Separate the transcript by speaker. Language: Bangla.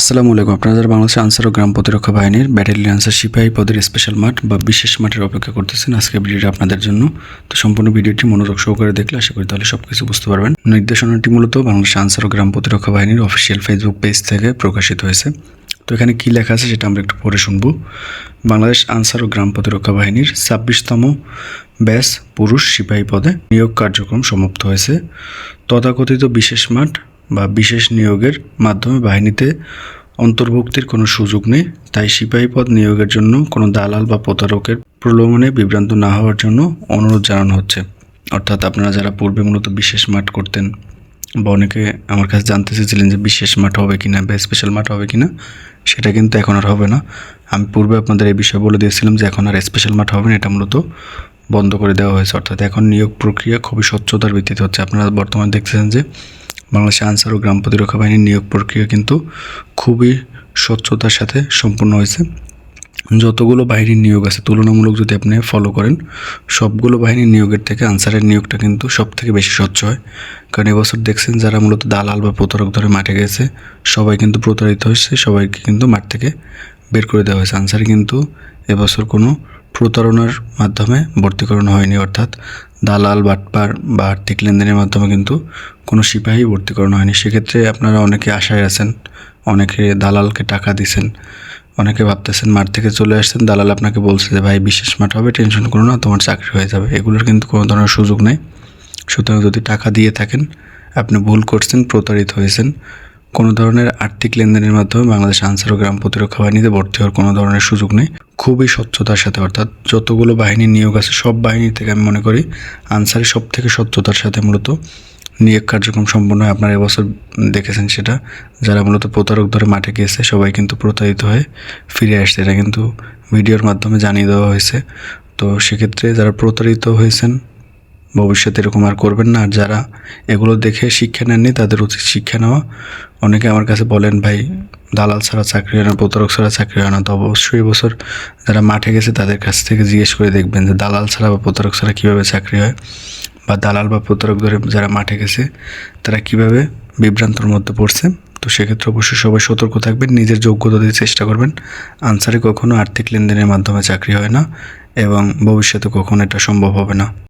Speaker 1: আসসালামু আলাইকুম। আপনারা বাংলাদেশের আনসার ও গ্রাম প্রতিরক্ষা বাহিনীর ব্যাটালিয়ন আনসার সিপাহী পদের স্পেশাল মাঠ বা বিশেষ মাঠের অপেক্ষা করতেছেন আজকে ভিডিওটা আপনাদের জন্য। তো সম্পূর্ণ ভিডিওটি মনোযোগ সহকারে দেখলে আশা করি তাহলে সব কিছু বুঝতে পারবেন। নির্দেশনাটি মূলত বাংলাদেশ আনসার ও গ্রাম প্রতিরক্ষা বাহিনীর অফিসিয়াল ফেসবুক পেজ থেকে প্রকাশিত হয়েছে। তো এখানে কী লেখা আছে সেটা আমরা একটু পরে শুনব। বাংলাদেশ আনসার ও গ্রাম প্রতিরক্ষা বাহিনীর ছাব্বিশতম ব্যাস পুরুষ সিপাহী পদে নিয়োগ কার্যক্রম সমাপ্ত হয়েছে। তথাকথিত বিশেষ মাঠ বা বিশেষ নিয়োগের মাধ্যমে বাহিনীতে অন্তর্ভুক্তির কোনো সুযোগ নেই। তাই সিপাহী পদ নিয়োগের জন্য কোনো দালাল বা প্রতারকের প্রলোভনে বিভ্রান্ত না হওয়ার জন্য অনুরোধ জানানো হচ্ছে। অর্থাৎ আপনারা যারা পূর্বে মূলত বিশেষ মাঠ করতেন বা অনেকে আমার কাছে জানতে চেয়েছিলেন যে বিশেষ মাঠ হবে কি না বা স্পেশাল মাঠ হবে কিনা, সেটা কিন্তু এখন আর হবে না। আমি পূর্বে আপনাদের এই বিষয়ে বলে দিয়েছিলাম যে এখন আর স্পেশাল মাঠ হবে না, এটা মূলত বন্ধ করে দেওয়া হয়েছে। অর্থাৎ এখন নিয়োগ প্রক্রিয়া খুবই স্বচ্ছতার ভিত্তিতে হচ্ছে। আপনারা বর্তমানে দেখতেছেন যে বাংলাদেশ আনসার ও গ্রাম প্রতিরক্ষা বাহিনীর নিয়োগ প্রক্রিয়া কিন্তু খুবই স্বচ্ছতার সাথে সম্পূর্ণ হয়েছে। যতগুলো বাহিনীর নিয়োগ আছে, তুলনামূলক যদি আপনি ফলো করেন, সবগুলো বাহিনীর নিয়োগের থেকে আনসারের নিয়োগটা কিন্তু সব থেকে বেশি স্বচ্ছ হয়। কারণ এবছর দেখছেন যারা মূলত দালাল বা প্রতারক ধরে মাঠে গেছে, সবাই কিন্তু প্রতারিত হয়েছে, সবাইকে কিন্তু মাঠ থেকে বের করে দেওয়া হয়েছে। আনসারে কিন্তু এবছর কোনো প্রতারণার মাধ্যমে ভর্তি করানো হয়নি, অর্থাৎ দালাল, বাটপার বা আর্থিক লেনদেনের মাধ্যমে কিন্তু কোনো সিপাহী ভর্তি করানো হয়নি। সেক্ষেত্রে আপনারা অনেকে আশায় আছেন, অনেকে দালালকে টাকা দিছেন, অনেকে ভাবতেছেন, মাঠ থেকে চলে আসছেন, দালাল আপনাকে বলছে যে, ভাই, বিশেষ মাঠ হবে, টেনশন করো না, তোমার চাকরি হয়ে যাবে। এগুলোর কিন্তু কোনো ধরনের সুযোগ নেই। সুতরাং যদি টাকা দিয়ে থাকেন, আপনি ভুল করছেন, প্রতারিত হয়েছেন, কোনো ধরনের আর্থিক লেনদেনের মাধ্যমে বাংলাদেশ আনসার ও গ্রাম প্রতিরক্ষা বাহিনীতে ভর্তি হওয়ার কোনো ধরনের সুযোগ নেই। খুবই স্বচ্ছতার সাথে, অর্থাৎ যতগুলো বাহিনীর নিয়োগ আছে, সব বাহিনী থেকে আমি মনে করি আনসারের সব থেকে স্বচ্ছতার সাথে মূলত নিয়োগ কার্যক্রম সম্পন্ন হয়। আপনারা এবছর দেখেছেন সেটা, যারা মূলত প্রতারক ধরে মাঠে গিয়েছে, সবাই কিন্তু প্রতারিত হয়ে ফিরে আসছে। এটা কিন্তু ভিডিওর মাধ্যমে জানিয়ে দেওয়া হয়েছে। তো সেক্ষেত্রে যারা প্রতারিত হয়েছেন, ভবিষ্যতে এরকম আর করবেন না। আর যারা এগুলো দেখে শিক্ষা নেননি, তাদের উচিত শিক্ষা নেওয়া। অনেকে আমার কাছে বলেন, ভাই দালাল ছাড়া চাকরি হয় না, প্রতারক ছাড়া চাকরি হয় না, তো অবশ্যই বছর যারা মাঠে গেছে তাদের কাছ থেকে জিজ্ঞেস করে দেখবেন যে দালাল ছাড়া বা প্রতারক ছাড়া কীভাবে চাকরি হয়, বা দালাল বা প্রতারক ধরে যারা মাঠে গেছে, তারা কীভাবে বিভ্রান্তর মধ্যে পড়ছে, তো সেক্ষেত্রে অবশ্যই সবাই সতর্ক থাকবেন, নিজের যোগ্যতা দিয়ে চেষ্টা করবেন। আনসারে কখনও আর্থিক লেনদেনের মাধ্যমে চাকরি হয় না, এবং ভবিষ্যতে কখনো এটা সম্ভব হবে না।